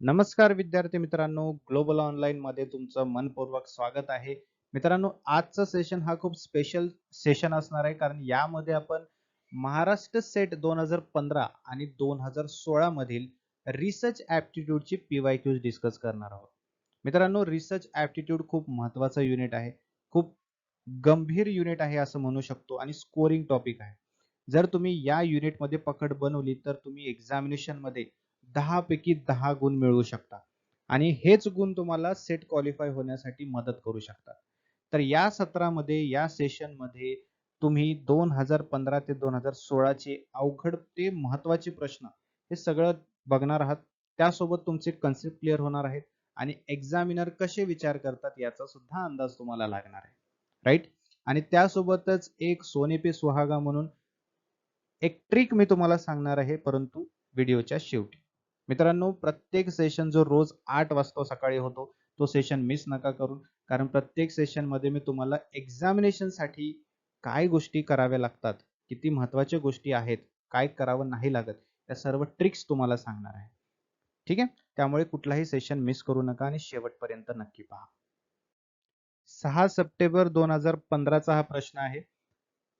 नमस्कार विद्यार्थी मित्रांनो. ग्लोबल ऑनलाईन मध्ये तुमचं मनपूर्वक स्वागत आहे. मित्रांनो आजचं सेशन हा खूप स्पेशल सेशन असणार आहे. कारण यामध्ये आपण महाराष्ट्र सेट दोन हजार पंधरा आणि दोन हजार सोळा मधील रिसर्च ऍप्टिट्यूडची पीवाय क्यूज डिस्कस करणार आहोत. मित्रांनो रिसर्च ऍप्टिट्यूड खूप महत्त्वाचा युनिट आहे. खूप गंभीर युनिट आहे असं म्हणू शकतो आणि स्कोरिंग टॉपिक आहे. जर तुम्ही या युनिटमध्ये पकड बनवली तर तुम्ही एक्झामिनेशनमध्ये दहा पैकी दहा गुण मिळवू शकता आणि हेच गुण तुम्हाला सेट क्वालिफाय होण्यासाठी मदत करू शकतात. तर या सत्रामध्ये या सेशनमध्ये तुम्ही दोन हजार पंधरा ते दोन हजार सोळाचे अवघड ते महत्त्वाचे प्रश्न हे सगळं बघणार आहात. त्यासोबत तुमचे कन्सेप्ट क्लिअर होणार आहेत आणि एक्झामिनर कसे विचार करतात याचा सुद्धा अंदाज तुम्हाला लागणार आहे. राईट आणि त्यासोबतच एक सोने पे सुहागा म्हणून एक ट्रिक मी तुम्हाला सांगणार आहे परंतु व्हिडिओच्या शेवटी. मित्रांनो प्रत्येक सेशन जो रोज आठ वाजता सकाळी होतो तो सेशन मिस नका करून. कारण प्रत्येक सेशनमध्ये मी तुम्हाला एक्झामिनेशनसाठी काय गोष्टी कराव्या लागतात किती महत्त्वाच्या गोष्टी आहेत काय करावं नाही लागत त्या सर्व ट्रिक्स तुम्हाला सांगणार आहे. ठीक आहे? त्यामुळे कुठलाही सेशन मिस करू नका आणि शेवटपर्यंत नक्की पहा. सहा सप्टेंबर दोन हजार पंधराचा हा प्रश्न आहे.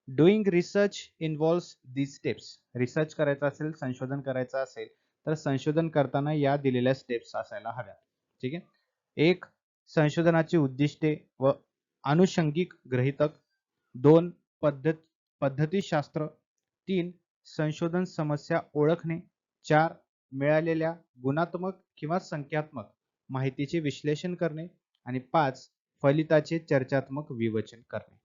Doing research involves the steps research करायचा असेल संशोधन करायचं असेल तर संशोधन करताना या दिलेल्या स्टेप्स असायला हव्यात. ठीक आहे? एक संशोधनाची उद्दिष्टे व अनुषंगिक गृहितक दोन पद्धत पद्धतीशास्त्र. तीन संशोधन समस्या ओळखणे. चार मिळालेल्या गुणात्मक किंवा संख्यात्मक माहितीचे विश्लेषण करणे. आणि पाच फलिताचे चर्चात्मक विवचन करणे.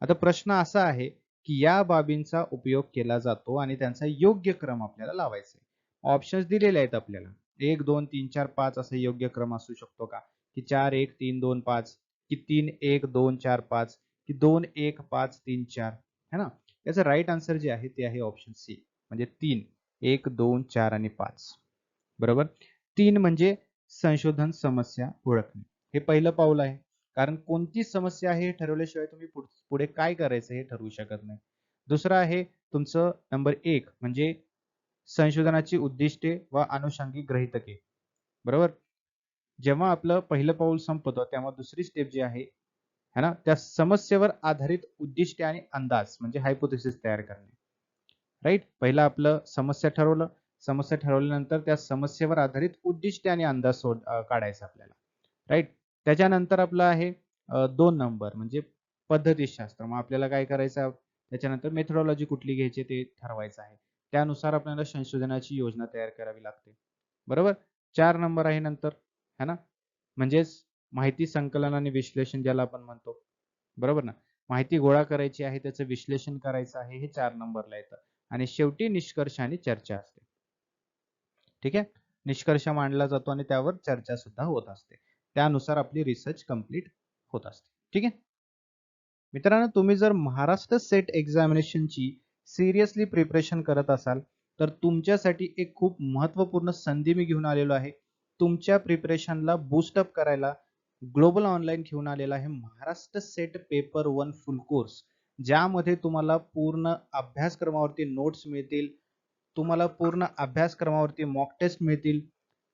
आता प्रश्न असा आहे की या बाबींचा उपयोग केला जातो आणि त्यांचा योग्य क्रम आपल्याला लावायचा ऑप्शन्स दिलेले आहेत आपल्याला. एक दोन तीन चार पाच असा योग्य क्रम असू शकतो का? की चार एक तीन दोन पाच की तीन एक दोन चार पाच की दोन एक पाच तीन चार है ना? याचं राईट आन्सर जे आहे ते आहे ऑप्शन सी म्हणजे तीन एक दोन चार आणि पाच. बरोबर? तीन म्हणजे संशोधन समस्या ओळखणे. हे पहिलं पाऊल आहे. कारण कोणती समस्या आहे हे ठरवल्याशिवाय तुम्ही पुढे काय करायचं हे ठरवू शकत नाही. दुसरं आहे तुमचं नंबर एक म्हणजे संशोधनाची उद्दिष्टे व अनुषंगिक ग्रहितके. बरोबर? जेव्हा आपलं पहिलं पाऊल संपतं तेव्हा दुसरी स्टेप जी आहे है ना? त्या समस्येवर आधारित उद्दिष्टे आणि अंदाज म्हणजे हायपोथेसिस तयार करणे. राईट पहिलं आपलं समस्या ठरवलं. समस्या ठरवल्यानंतर त्या समस्येवर आधारित उद्दिष्टे आणि अंदाज सोड काढायचा आपल्याला. राईट त्याच्यानंतर आपलं आहे दोन नंबर म्हणजे पद्धतीशास्त्र. मग आपल्याला काय करायचं? त्याच्यानंतर मेथडॉलॉजी कुठली घ्यायची ते ठरवायचं आहे. त्यानुसार आपल्याला संशोधनाची योजना तयार करावी लागते. बरोबर? चार नंबर आहे नंतर है ना? म्हणजेच माहिती संकलन आणि विश्लेषण ज्याला आपण म्हणतो. बरोबर ना? माहिती गोळा करायची आहे त्याचं विश्लेषण करायचं आहे हे चार नंबरला येतं. आणि शेवटी निष्कर्ष आणि चर्चा असते. ठीक आहे? निष्कर्ष मांडला जातो आणि त्यावर चर्चा सुद्धा होत असते. त्यानुसार आपली रिसर्च कंप्लीट होत असते. ठीक आहे? मित्रांनो तुम्ही जर महाराष्ट्र सेट एक्झामिनेशनची सिरियसली प्रिपरेशन करत असाल तर तुमच्यासाठी एक खूप महत्त्वपूर्ण संधी मी घेऊन आलेलो आहे. तुमच्या प्रिपरेशनला बूस्टअप करायला ग्लोबल ऑनलाईन घेऊन आलेला आहे Maharashtra SET paper one full course ज्यामध्ये तुम्हाला पूर्ण अभ्यासक्रमावरती नोट्स मिळतील तुम्हाला पूर्ण अभ्यासक्रमावरती मॉक टेस्ट मिळतील.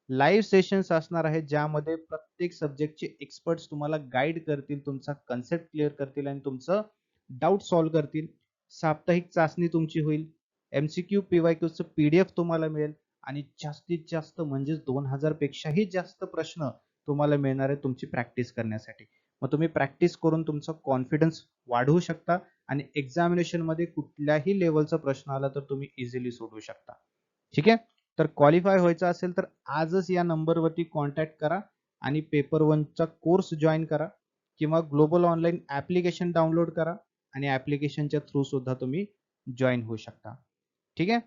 लाईव्ह सेशन्स असणार आहेत ज्यामध्ये प्रत्येक सब्जेक्टचे एक्सपर्ट्स तुम्हाला गाईड करतील तुमचा कन्सेप्ट क्लिअर करतील आणि तुमचं डाऊट सॉल्व्ह करतील. साप्ताहिक चाचणी तुमची होईल. एमसीक्यू पीवाय क्यूचं पीडीएफ तुम्हाला मिळेल. आणि जास्तीत जास्त म्हणजेच दोन हजार पेक्षाही जास्त प्रश्न तुम्हाला मिळणार आहे तुमची प्रॅक्टिस करण्यासाठी. मग तुम्ही प्रॅक्टिस करून तुमचा कॉन्फिडन्स वाढवू शकता आणि एक्झामिनेशनमध्ये कुठल्याही लेवलचा प्रश्न आला तर तुम्ही इझिली सोडवू शकता. ठीक आहे? तर क्वालिफाय व्हायचं असेल तर आजच या नंबरवरती कॉन्टॅक्ट करा आणि पेपर वनचा कोर्स जॉईन करा किंवा ग्लोबल ऑनलाईन ऍप्लिकेशन डाउनलोड करा. आणि ऍप्लिकेशनच्या थ्रू सुद्धा तुम्ही जॉईन होऊ शकता. ठीक आहे?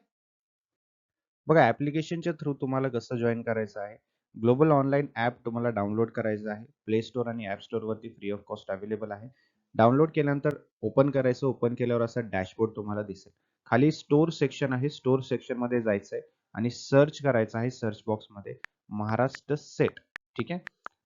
बघा ऍप्लिकेशनच्या थ्रू तुम्हाला कसं जॉईन करायचं आहे? ग्लोबल ऑनलाईन ऍप तुम्हाला डाउनलोड करायचं आहे. प्ले स्टोअर आणि ऍप स्टोअरवरती फ्री ऑफ कॉस्ट अवेलेबल आहे. डाउनलोड केल्यानंतर ओपन करायचं ओपन केल्यावर असा डॅशबोर्ड तुम्हाला दिसेल. खाली स्टोर सेक्शन आहे. स्टोर सेक्शनमध्ये जायचंय आणि सर्च करायचं आहे सर्च बॉक्समध्ये. महाराष्ट्र सेट ठीक आहे?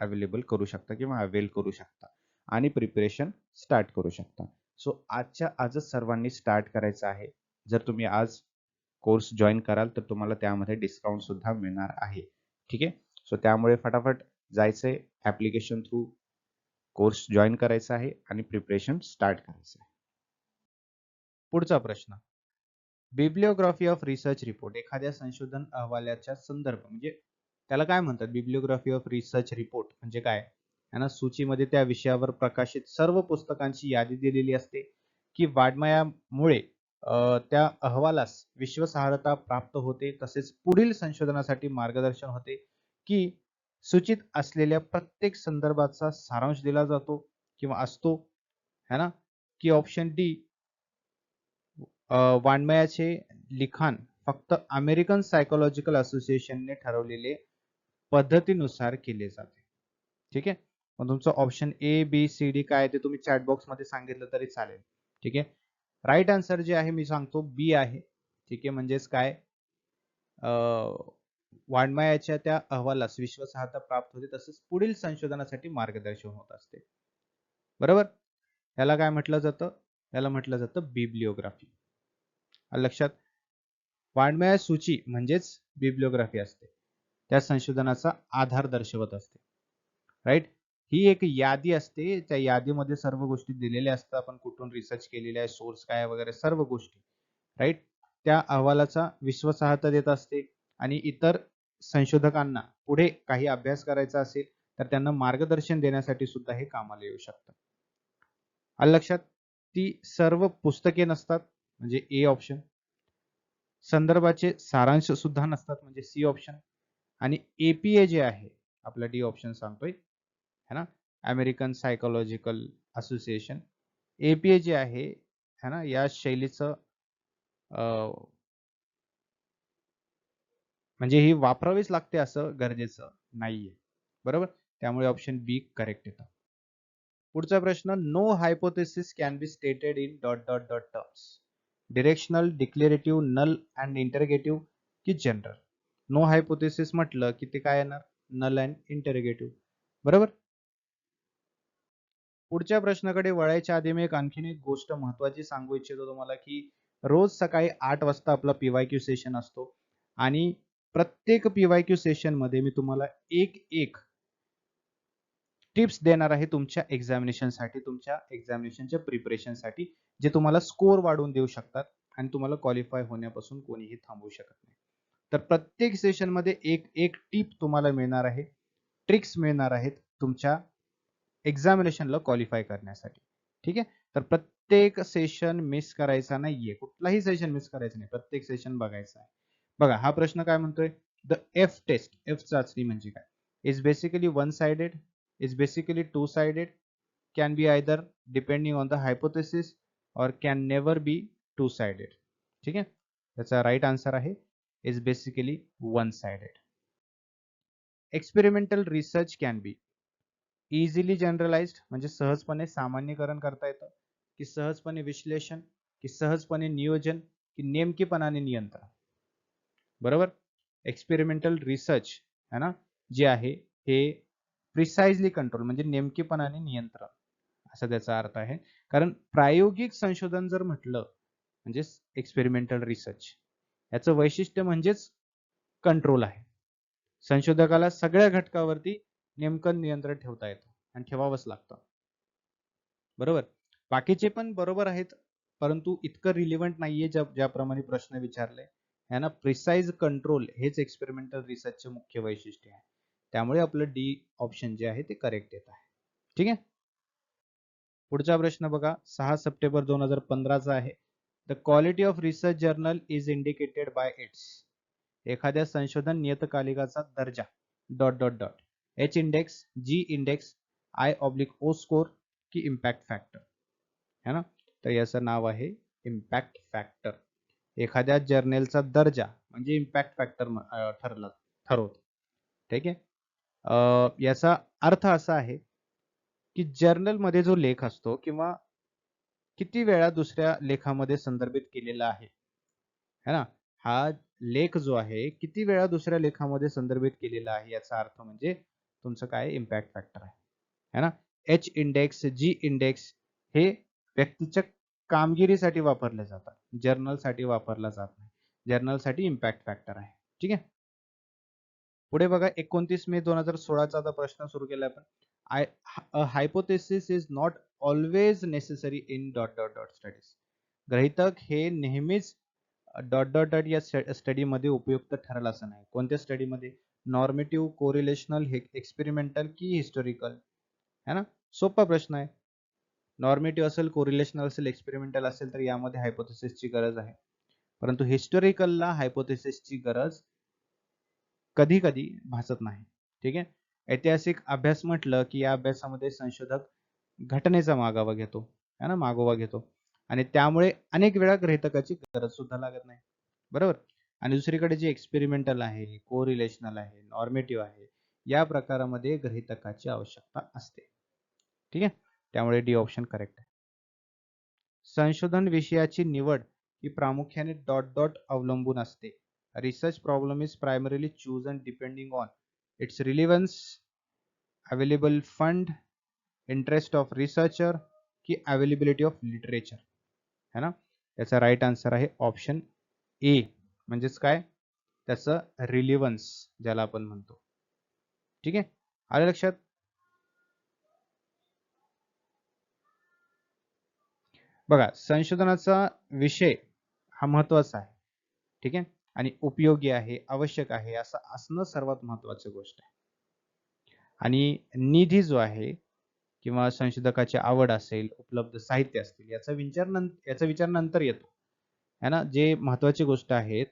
अवेलेबल करू शकता किंवा अवेल करू शकता. आणि प्रिपरेशन स्टार्ट करू शकता. सो आजच्या आजच सर्वांनी स्टार्ट करायचं आहे. जर तुम्ही आज कोर्स जॉईन कराल तर तुम्हाला त्यामध्ये डिस्काउंट सुद्धा मिळणार आहे. ठीक आहे? सो त्यामुळे फटाफट जायचंय. ऍप्लिकेशन थ्रू कोर्स जॉईन करायचा आहे आणि प्रिपरेशन स्टार्ट करायचं आहे. पुढचा प्रश्न. बिब्लिओग्राफी ऑफ रिसर्च रिपोर्ट एखाद्या संशोधन अहवालाच्या संदर्भ म्हणजे त्याला काय म्हणतात? बिब्लिओग्राफी ऑफ रिसर्च रिपोर्ट म्हणजे काय? यांना सूचीमध्ये त्या विषयावर प्रकाशित सर्व पुस्तकांची यादी दिलेली असते की वाडमयामुळे त्या अहवालास विश्वासार्हता प्राप्त होते तसेच पुढील संशोधनासाठी मार्गदर्शन होते की सूचित असलेल्या प्रत्येक संदर्भाचा सारांश दिला जातो किंवा असतो. है ना? की ऑप्शन डी वाङ्मयाचे लिखाण फक्त अमेरिकन सायकोलॉजिकल असोसिएशनने ठरवलेले पद्धतीनुसार केले जाते. ठीक आहे? मग तुमचं option A B C D काय ते तुम्ही चॅट बॉक्समध्ये सांगितलं तरी चालेल. ठीक आहे? राईट आन्सर जे आहे मी सांगतो बी आहे. ठीक आहे? म्हणजेच काय? वाङ्मयाच्या त्या अहवालास विश्वासार्हता प्राप्त होते तसंच पुढील संशोधनासाठी मार्गदर्शन होत असते. बरोबर? याला काय म्हटलं जातं? याला म्हटलं जातं बिब्लिओग्राफी लक्षात वाङ्मया सूची म्हणजेच बिब्लिओग्राफी असते. त्या संशोधनाचा आधार दर्शवत असते. राईट ही एक यादी असते. त्या यादीमध्ये सर्व गोष्टी दिलेल्या असतात. आपण कुठून रिसर्च केलेल्या आहे सोर्स काय वगैरे सर्व गोष्टी. राईट त्या अहवालाचा विश्वासार्हता देत असते. आणि इतर संशोधकांना पुढे काही अभ्यास करायचा असेल तर त्यांना मार्गदर्शन देण्यासाठी सुद्धा हे कामाला येऊ शकतं. आलं लक्षात ती सर्व पुस्तके नसतात म्हणजे ए ऑप्शन संदर्भाचे सारांश सुद्धा नसतात म्हणजे सी ऑप्शन आणि एपीए जे आहे आपला डी ऑप्शन सांगतोय है ना? अमेरिकन सायकोलॉजिकल असोसिएशन एपीए जे आहे है ना? या शैलीचं म्हणजे ही वापरावीच लागते असं गरजेचं नाहीये. बरोबर? त्यामुळे ऑप्शन बी करेक्ट येतं. पुढचा प्रश्न no hypothesis can be stated in dot dot dot terms directional declarative null and interrogative की जनरल नो हायपोथेसिस म्हटलं की ते काय येणार? Null and interrogative. बरोबर? पुढच्या प्रश्नाकडे वळायच्या आधी मी एक आणखीन एक गोष्ट महत्वाची सांगू इच्छितो तुम्हाला की रोज सकाळी आठ वाजता आपला पीवाय सेशन असतो. आणि प्रत्येक पीवाय क्यू सेशनमध्ये मी तुम्हाला एक एक टिप्स देणार आहे तुमच्या एक्झामिनेशनसाठी तुमच्या एक्झामिनेशनच्या प्रिपरेशनसाठी जे तुम्हाला स्कोर वाढवून देऊ शकतात आणि तुम्हाला क्वालिफाय होण्यापासून कोणीही थांबवू शकत नाही. तर प्रत्येक सेशनमध्ये एक एक टिप तुम्हाला मिळणार आहे. ट्रिक्स मिळणार आहेत तुमच्या एक्झामिनेशनला क्वालिफाय करण्यासाठी. ठीक आहे? तर प्रत्येक सेशन मिस करायचा नाहीये. कुठलाही सेशन मिस करायचं नाही. प्रत्येक सेशन बघायचं आहे. बघा हा प्रश्न काय म्हणतोय? द एफ टेस्ट एफ चाचणी म्हणजे काय? Is basically one sided is basically two sided can be either depending on the hypothesis और can never be two sided ठीक आहे? त्याचा राईट आन्सर आहे. Is basically one sided experimental research can be easily generalized म्हणजे सहजपणे सामान्यकरण करता येतं की सहजपणे विश्लेषण की सहजपणे नियोजन की नेमकेपणाने नियंत्रण. बरोबर? एक्सपेरिमेंटल रिसर्च है ना? जे आहे हे प्रिसाइजली कंट्रोल म्हणजे नेमकेपणाने नियंत्रण. असा त्याचा अर्थ आहे. कारण प्रायोगिक संशोधन जर म्हटलं म्हणजेच एक्सपेरिमेंटल रिसर्च याचं वैशिष्ट्य म्हणजेच कंट्रोल आहे. संशोधकाला सगळ्या घटकावरती नेमकं नियंत्रण ठेवता येतं आणि ठेवावंच लागतं. बरोबर? बाकीचे पण बरोबर आहेत परंतु इतकं रिलिव्हंट नाहीये ज्या ज्याप्रमाणे प्रश्न विचारले. यांना प्रिसाइज कंट्रोल हेच एक्सपेरिमेंटल रिसर्चचे मुख्य वैशिष्ट्य आहे. त्यामुळे आपलं डी ऑप्शन जे आहे ते करेक्ट येत आहे. ठीक आहे? पुढचा प्रश्न बघा. सहा सप्टेंबर दोन हजार पंधराचा आहे. The quality of research journal is indicated by its एखाद्या संशोधन नियतकालिकाचा दर्जा dot dot dot H index G index I oblique O score की इम्पॅक्ट फॅक्टर है ना? तर याचं नाव आहे इम्पॅक्ट फॅक्टर एखाद्या जर्नलचा दर्जा म्हणजे इम्पॅक्ट फॅक्टर ठरला ठरवतो. ठीक आहे? याचा अर्थ असा आहे की जर्नलमध्ये जो लेख असतो किंवा किती वेळा दुसऱ्या लेखामध्ये संदर्भित केलेला आहे? है ना? हा लेख जो आहे किती वेळा दुसऱ्या लेखामध्ये संदर्भित केलेला आहे याचा अर्थ म्हणजे तुमचं काय इम्पॅक्ट फॅक्टर आहे? है ना? एच इंडेक्स जी इंडेक्स हे व्यक्तीच्या कामगिरीसाठी वापरले जातात. जर्नलसाठी वापरला जात नाही. जर्नलसाठी इम्पॅक्ट फॅक्टर आहे. ठीक आहे? पुढे बघा एकोणतीस मे दोन हजार सोळाचा आता प्रश्न सुरू केला आपण. I hypothesis is not always necessary in dot dot dot studies ग्रहितक हे नेहमीच डॉट डॉट डॉट या स्टडीमध्ये उपयुक्त ठरेल असं नाही. कोणत्या स्टडीमध्ये नॉर्मेटिव्ह कोरिलेशनल एक्सपेरिमेंटल की हिस्टोरिकल है ना? सोपा प्रश्न आहे. नॉर्मेटिव्ह असेल कोरिलेशनल असेल एक्सपेरिमेंटल असेल तर यामध्ये हायपोथेसिसची गरज आहे. परंतु हिस्टॉरिकलला हायपोथेसिसची गरज कधी कधी भासत नाही. ठीक आहे? ऐतिहासिक अभ्यास म्हटलं की या अभ्यासामध्ये संशोधक घटनेचा मागोवा घेतो है ना? मागोवा घेतो. आणि त्यामुळे अनेक वेळा ग्रहितकाची गरज सुद्धा लागत नाही. बरोबर? आणि दुसरीकडे जे एक्सपेरिमेंटल आहे कोरिलेशनल आहे नॉर्मेटिव्ह आहे या प्रकारामध्ये ग्रहितकाची आवश्यकता असते. ठीक आहे? त्यामुळे डी ऑप्शन करेक्ट आहे. संशोधन विषयाची निवड ही प्रामुख्याने डॉट डॉट अवलंबून असते. Research problem is primarily chosen depending on its relevance available fund interest of researcher की अवेलेबिलिटी ऑफ लिटरेचर है ना? याचा राईट आन्सर आहे ऑप्शन ए म्हणजेच काय? त्याचं रिलिव्हन्स ज्याला आपण म्हणतो. ठीक आहे? आलं लक्षात? बघा संशोधनाचा विषय हा महत्त्वाचा आहे. ठीक आहे? आणि उपयोगी आहे आवश्यक आहे असं असणं सर्वात महत्वाची गोष्ट आहे. आणि निधी जो आहे किंवा संशोधकाची आवड असेल उपलब्ध साहित्य असतील याचा विचार नंतर याचा विचार नंतर येतो. है ना? जे महत्वाची गोष्ट आहेत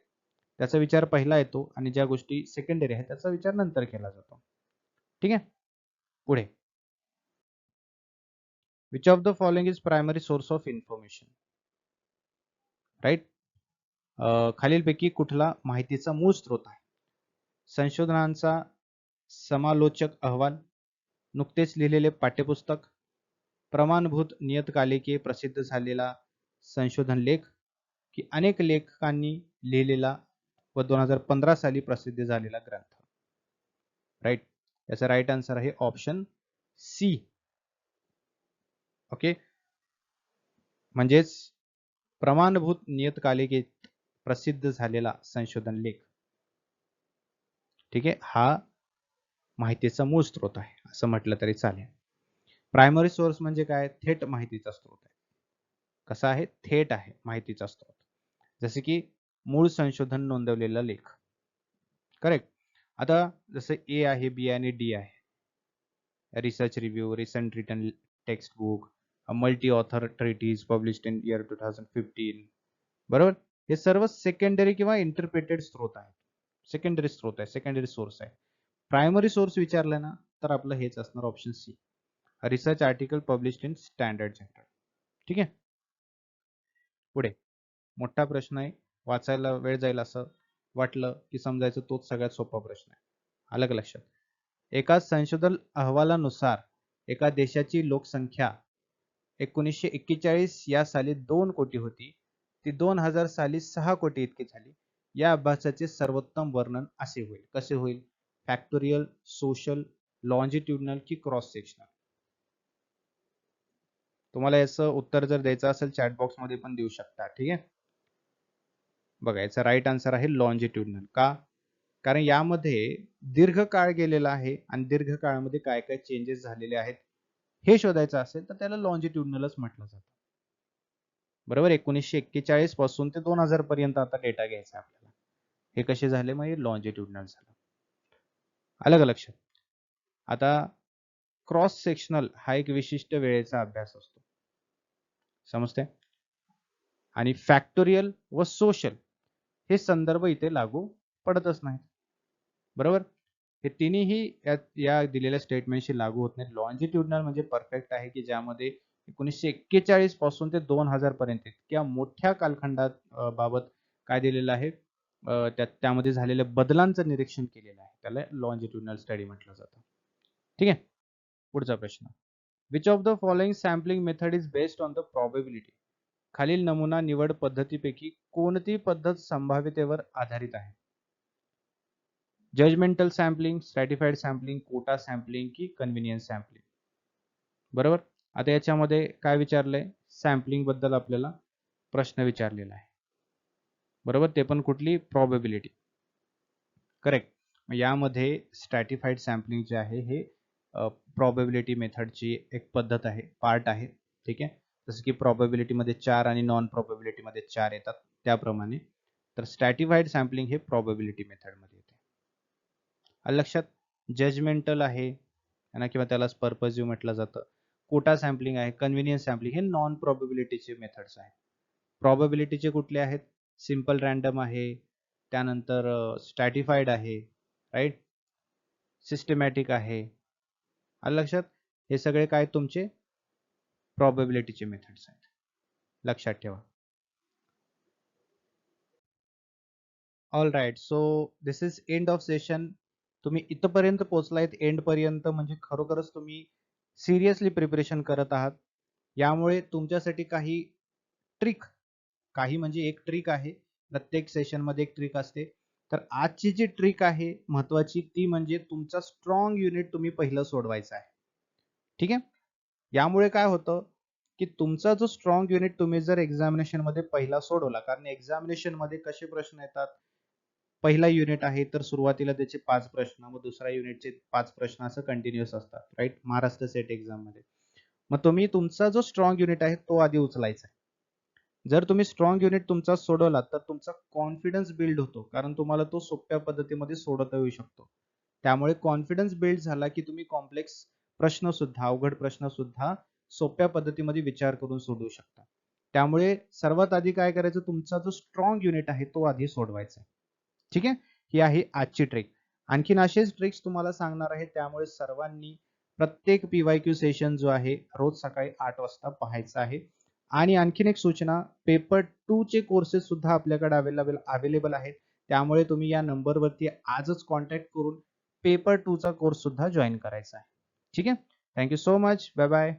त्याचा विचार पहिला येतो आणि ज्या गोष्टी सेकंडरी आहेत त्याचा विचार नंतर केला जातो. ठीक आहे? पुढे. Which of the following is primary source of information right खालीलपैकी कुठला माहितीचा मूळ स्रोत आहे? संशोधनांचा समालोचक अहवाल नुकतेच लिहिलेले पाठ्यपुस्तक प्रमाणभूत नियतकालिके प्रसिद्ध झालेला संशोधन लेख की अनेक लेखकांनी लिहिलेला व दोन हजार पंधरा साली प्रसिद्ध झालेला ग्रंथ? राईट याचा राईट आन्सर आहे ऑप्शन सी ओके म्हणजेच प्रमाणभूत नियतकालिकेत प्रसिद्ध झालेला संशोधन लेख. ठीक आहे? हा माहितीचा मूळ स्रोत आहे. असं म्हटलं तरी चालेल. प्रायमरी सोर्स म्हणजे काय? थेट माहितीचा स्रोत आहे. कसा आहे? थेट आहे माहितीचा स्रोत. जसे की मूळ संशोधन नोंदवलेला लेख. करेक्ट आता जसं ए आहे बी आणि डी आहे. Research review recent return text book multi author treatise publish in year two thousand fifteen बरोबर? हे सर्व सेकंडरी किंवा इंटरप्रेटेड स्रोत आहेत. सेकंडरी स्रोत आहे सेकंडरी सोर्स आहे. प्रायमरी सोर्स विचारलं ना तर आपलं हेच असणार option C research article publish in standard general ठीक आहे? पुढे. मोठा प्रश्न आहे वाचायला वेळ जाईल असं वाटलं की समजायचं तोच सगळ्यात सोपा प्रश्न आहे. आलं का लक्षात? एका संशोधन अहवालानुसार एका देशाची लोकसंख्या एकोणीसशे एक्केचाळीस या साली दोन कोटी होती. ती दोन हजार साली सहा कोटी इतकी झाली. या अभ्यासाचे सर्वोत्तम वर्णन असे होईल. कसे होईल? फॅक्टोरियल सोशल लॉन्जिट्युडनल की क्रॉस सेक्शनल तुम्हाला याचं उत्तर जर द्यायचं असेल चॅट बॉक्समध्ये पण देऊ शकता. ठीक आहे? बघा याचा राईट आन्सर आहे लॉन्जिट्युडनल का? कारण यामध्ये दीर्घ काळ गेलेला आहे आणि दीर्घ काळामध्ये काय काय चेंजेस झालेले आहेत हे शोधायचं असेल तर त्याला लॉन्जिट्युडनलच म्हटलं जातं. बरोबर? एकोणीसशे एक्केचाळीसपासून ते दोन हजार पर्यंत आता डेटा घ्यायचा आपल्याला. हे कसे झाले? मग हे लॉन्जिट्युडनल झालं. आलं का लक्षात? आता क्रॉस सेक्शनल हा एक विशिष्ट वेळेचा अभ्यास असतो. समजते आणि फॅक्टोरियल व सोशल हे संदर्भ इथे लागू पडतच नाहीत. बरोबर? हे तिन्हीही या, दिलेल्या स्टेटमेंटशी लागू होत नाही लॉन्जिट्युडनल म्हणजे परफेक्ट आहे की ज्यामध्ये एकोणीसशे एक्केचाळीसपासून ते दोन हजार पर्यंत इतक्या मोठ्या कालखंडात बाबत काय दिलेलं आहे? त्यामध्ये झालेल्या बदलांचं निरीक्षण केलेलं आहे. त्याला लॉन्जिट्युडनल स्टडी म्हटलं जातं. ठीक आहे? पुढचा प्रश्न. Which of the following sampling method is based on the probability खालील नमुना निवड पद्धतीपैकी कोणती पद्धत संभाव्यतेवर आधारित आहे? Judgemental sampling stratified sampling quota sampling की कन्व्हिनियन्स सॅम्पलिंग बरोबर? आता याच्यामध्ये काय विचारलंय? सॅम्पलिंगबद्दल आपल्याला प्रश्न विचारलेला आहे. बरोबर? ते पण कुठली? प्रॉबेबिलिटी करेक्ट यामध्ये स्ट्रॅटिफाईड सॅम्पलिंग जे आहे हे प्रॉबेबिलिटी मेथडची एक पद्धत आहे पार्ट आहे. ठीक आहे? जसं की प्रॉबेबिलिटीमध्ये चार आणि नॉन प्रॉबेबिलिटीमध्ये चार येतात त्याप्रमाणे. तर स्ट्रॅटिफाईड सॅम्पलिंग हे प्रॉबेबिलिटी मेथडमध्ये येते. लक्षात जजमेंटल आहे ना? किंवा त्यालाच पर्पजिव्ह म्हटलं जातं. कोटा सॅम्पलिंग आहे कन्व्हिनियन्स सॅम्पलिंग हे नॉन प्रॉबिबिलिटीचे मेथड्स आहेत. प्रॉबिबिलिटीचे कुठले आहेत? सिंपल रॅन्डम आहे त्यानंतर स्टॅटिफाईड आहे राईट सिस्टमॅटिक आहे. आलं लक्षात? हे सगळे काय तुमचे? प्रॉबिबिलिटीचे मेथड्स आहेत. लक्षात ठेवा. All right so this is end of session तुम्ही इथपर्यंत पोहोचलायत एंड पर्यंत म्हणजे खरोखरच तुम्ही सिरियसली प्रिपरेशन करत आहात. यामुळे तुमच्यासाठी काही ट्रिक काही म्हणजे एक ट्रिक आहे. प्रत्येक सेशनमध्ये एक ट्रिक असते. तर आजची जी ट्रिक आहे महत्वाची ती म्हणजे तुमचा स्ट्रॉंग युनिट तुम्ही पहिलं सोडवायचं आहे. ठीक आहे? यामुळे काय होतं की तुमचा जो स्ट्रॉंग युनिट तुम्ही जर एक्झामिनेशनमध्ये पहिला सोडवला कारण एक्झामिनेशनमध्ये कसे प्रश्न येतात? पहिला युनिट आहे तर सुरुवातीला त्याचे पाच प्रश्न मग दुसऱ्या युनिटचे पाच प्रश्न असं कंटिन्युअस असतात राईट महाराष्ट्र सेट एक्झाममध्ये. मग तुम्ही तुमचा जो स्ट्रॉंग युनिट आहे तो आधी उचलायचा आहे. जर तुम्ही स्ट्रॉंग युनिट तुमचा सोडवला तर तुमचा कॉन्फिडन्स बिल्ड होतो कारण तुम्हाला तो सोप्या पद्धतीमध्ये सोडवता येऊ शकतो. त्यामुळे कॉन्फिडन्स बिल्ड झाला की तुम्ही कॉम्प्लेक्स प्रश्न सुद्धा अवघड प्रश्न सुद्धा सोप्या पद्धतीमध्ये विचार करून सोडवू शकता. त्यामुळे सर्वात आधी काय करायचं तुमचा जो स्ट्रॉंग युनिट आहे तो आधी सोडवायचा आहे. ठीक आहे? ही आहे आजची ट्रिक आणखीन असेच ट्रिक्स तुम्हाला सांगणार आहे त्यामुळे सर्वांनी प्रत्येक पीवाय क्यू सेशन जो आहे रोज सकाळी आठ वाजता पाहायचा आहे. आणि आणखीन एक सूचना पेपर टू चे कोर्सेस सुद्धा आपल्याकडे अवेलेबल अवेलेबल आहेत. त्यामुळे तुम्ही या नंबरवरती आजच कॉन्टॅक्ट करून पेपर टू चा कोर्स सुद्धा जॉईन करायचा आहे. ठीक आहे? Thank you so much bye bye